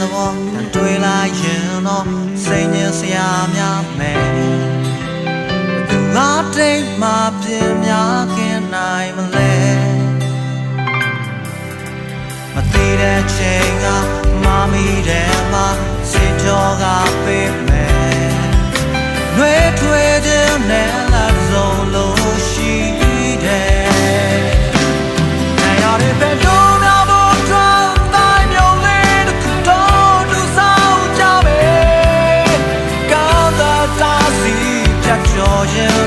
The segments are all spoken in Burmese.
သဘောတွေ့လိုက်ရင်တော့စိတ်ညစ်စရာများမယ်သူငါတိတ်မှပြင်များခင်နိုင်မလဲမသိတဲ့ချိန်ကမမီတဲ့မှာစိတ်ကြောက 条件。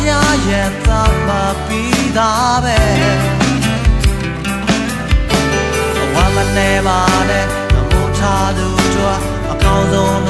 ဝတရားရဲ့သမ္မာပြီးသားပဲ။ဝမ်းမနေပါနဲ့မမို့ထားသူတို့အကောင်းဆုံးတွေ